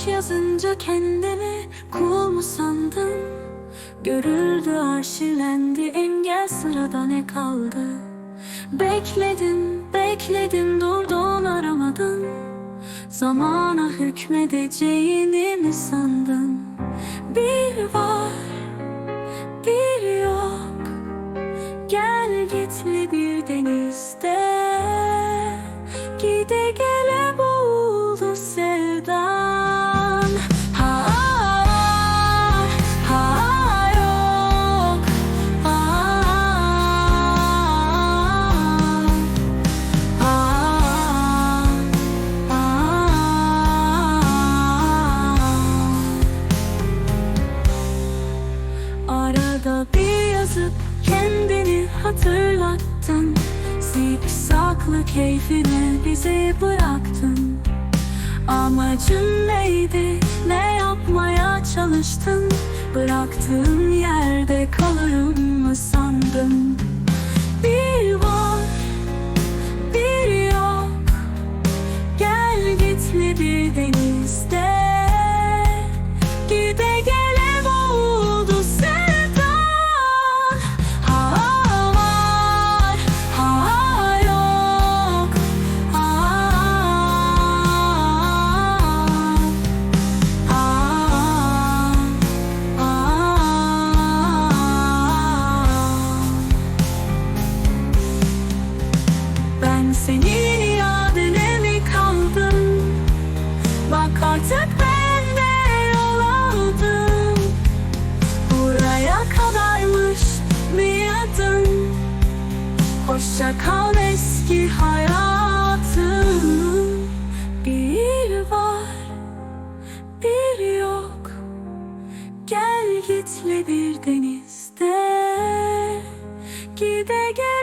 aç yazınca kendini cool mu sandın? Görüldü arşivlendi engel sırada ne kaldı? Bekledin, bekledin durdun aramadın Zamana hükmedeceğini mi sandın? Bir var, kendini hatırlattın. Zikzaklı keyfini bizi bıraktın. Amacın neydi, ne yapmaya çalıştın? Bıraktığın yerde kalırım mı sandın? Bir var, bir yok. Gel gitli bir denizde sonuna kadarmış bir Hoşça kal eski hayatım. Bir var, bir yok. Gel gitli bir denizde. Gide gel.